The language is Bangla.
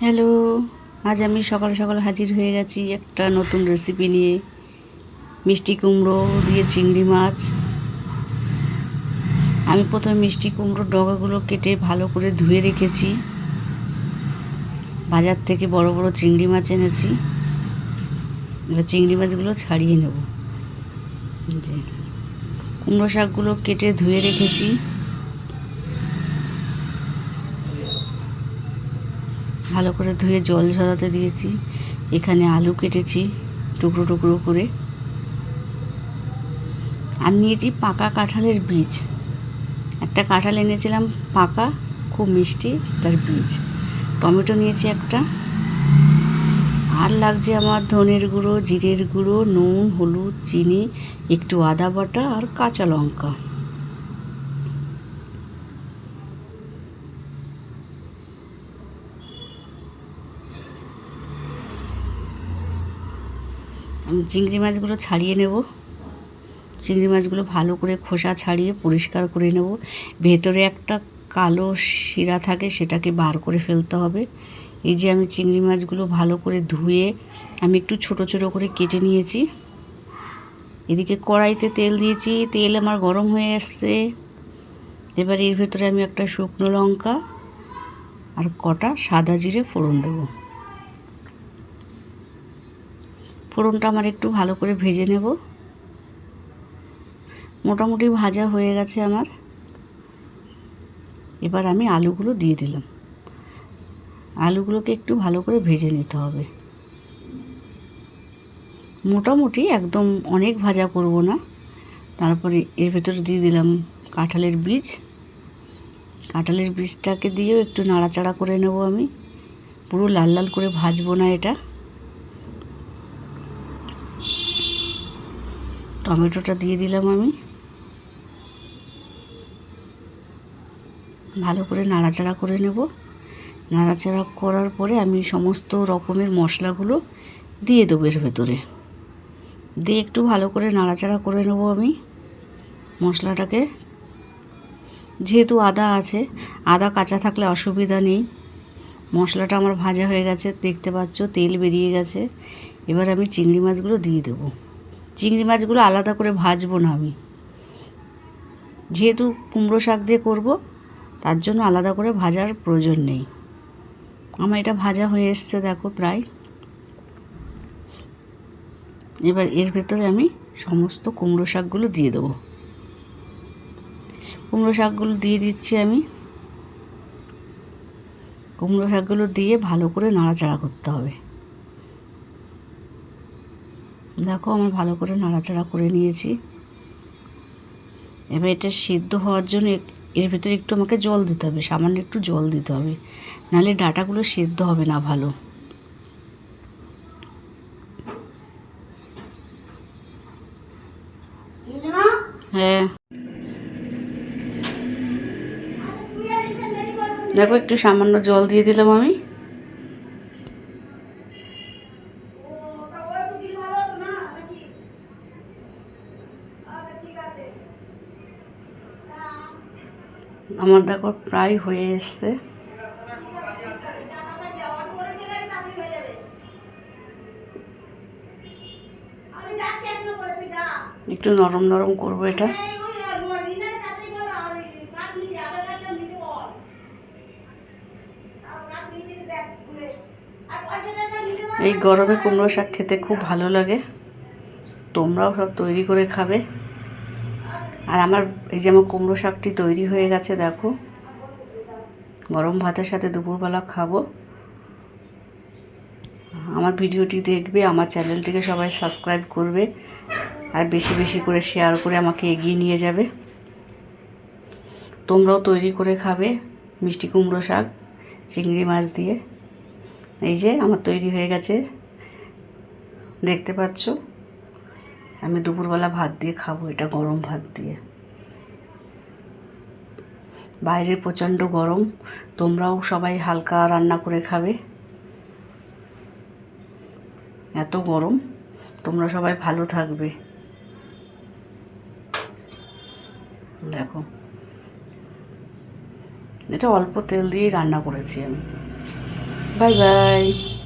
হ্যালো, আজ আমি সকাল সকাল হাজির হয়ে গেছি একটা নতুন রেসিপি নিয়ে। মিষ্টি কুমড়ো দিয়ে চিংড়ি মাছ। আমি প্রথমে মিষ্টি কুমড়োর ডগাগুলো কেটে ভালো করে ধুয়ে রেখেছি। বাজার থেকে বড় বড় চিংড়ি মাছ এনেছি। এবার চিংড়ি মাছগুলো ছাড়িয়ে নেব। যে, কুমড়ো শাকগুলো কেটে ধুয়ে রেখেছি। ভালো করে ধুয়ে জল ঝরাতে দিয়েছি। এখানে আলু কেটেছি টুকরো টুকরো করে। আর নিয়েছি পাকা কাঁঠালের বীজ। একটা কাঁঠাল এনেছিলাম পাকা, খুব মিষ্টি, তার বীজ। টমেটো নিয়েছি একটা। আর লাগছে আমার ধনের গুঁড়ো, জিরের গুঁড়ো, নুন, হলুদ, চিনি, একটু আদা বাটা আর কাঁচা লঙ্কা আমি চিংড়ি মাছগুলো ছাড়িয়ে নেব। চিংড়ি মাছগুলো ভালো করে খোসা ছাড়িয়ে পরিষ্কার করে নেব। ভেতরে একটা কালো শিরা থাকে, সেটাকে বার করে ফেলতে হবে। এই যে আমি চিংড়ি মাছগুলো ভালো করে ধুয়ে আমি একটু ছোট ছোট করে কেটে নিয়েছি। এদিকে কড়াইতে তেল দিয়েছি, তেল আমার গরম হয়ে আসছে। এবার এর ভেতরে আমি একটা শুকনো লঙ্কা আর কটা সাদা জিরে ফোড়ন দেবো। ফোড়নটা আমার একটু ভালো করে ভেজে নেব। মোটামুটি ভাজা হয়ে গেছে আমার। এবার আমি আলুগুলো দিয়ে দিলাম। আলুগুলোকে একটু ভালো করে ভেজে নিতে হবে। মোটামুটি একদম অনেক ভাজা করব না। তারপরে এর ভেতরে দিয়ে দিলাম কাঁঠালের বীজ। কাঁঠালের বীজটাকে দিয়েও একটু নাড়াচাড়া করে নেব আমি। পুরো লাল লাল করে ভাজবো না এটা। টমেটোটা দিয়ে দিলাম আমি। ভালো করে নাড়াচাড়া করে নেব। নাড়াচাড়া করার পরে আমি সমস্ত রকমের মশলাগুলো দিয়ে দেবো এর ভেতরে। দিয়ে একটু ভালো করে নাড়াচাড়া করে নেব আমি মশলাটাকে। যেহেতু আদা আছে, আদা কাঁচা থাকলে অসুবিধা নেই। মশলাটা আমার ভাজা হয়ে গেছে, দেখতে পাচ্ছ তেল বেরিয়ে গেছে। এবার আমি চিংড়ি মাছগুলো দিয়ে দেবো। চিংড়ি মাছগুলো আলাদা করে ভাজবো না আমি। যেহেতু কুমড়ো শাক দিয়ে করব, তার জন্য আলাদা করে ভাজার প্রয়োজন নেই। আমার এটা ভাজা হয়ে এসছে দেখো প্রায়। এবার এর ভেতরে আমি সমস্ত কুমড়ো শাকগুলো দিয়ে দেবো। কুমড়ো শাকগুলো দিয়ে দিচ্ছি আমি। কুমড়ো শাকগুলো দিয়ে ভালো করে নাড়াচাড়া করতে হবে। দেখো, আমার ভালো করে নাড়াচাড়া করে নিয়েছি। এবার এটা সিদ্ধ হওয়ার জন্য এর ভেতরে একটু আমাকে জল দিতে হবে, সামান্য একটু জল দিতে হবে। নাহলে ডাটাগুলো সিদ্ধ হবে না ভালো। হ্যাঁ। দেখো, একটু সামান্য জল দিয়ে দিলাম আমি। আমার দেখো প্রায় হয়ে এসছে। একটু নরম নরম করব এটা। এই গরমে কুমড়ো শাক খেতে খুব ভালো লাগে। তোমরাও সব তৈরি করে খাবে। আর আমার এই যে আমার কুমড়ো শাকটি তৈরি হয়ে গেছে, দেখো। গরম ভাতের সাথে দুপুরবেলা খাব। আমার ভিডিওটি দেখবে, আমার চ্যানেলটিকে সবাই সাবস্ক্রাইব করবে আর বেশি বেশি করে শেয়ার করে আমাকে এগিয়ে নিয়ে যাবে। তোমরাও তৈরি করে খাবে মিষ্টি কুমড়ো শাক, চিংড়ি মাছ দিয়ে। এই যে আমার তৈরি হয়ে গেছে। দেখতে পাচ্ছ? আমি দুপুরবেলা ভাত দিয়ে খাব, এটা গরম ভাত দিয়ে। বাইরে প্রচণ্ড গরম, তোমরাও সবাই হালকা রান্না করে খাবে। এত গরম, তোমরা সবাই ভালো থাকবে। দেখো, এটা অল্প তেল দিয়েই রান্না করেছি আমি। Bye bye.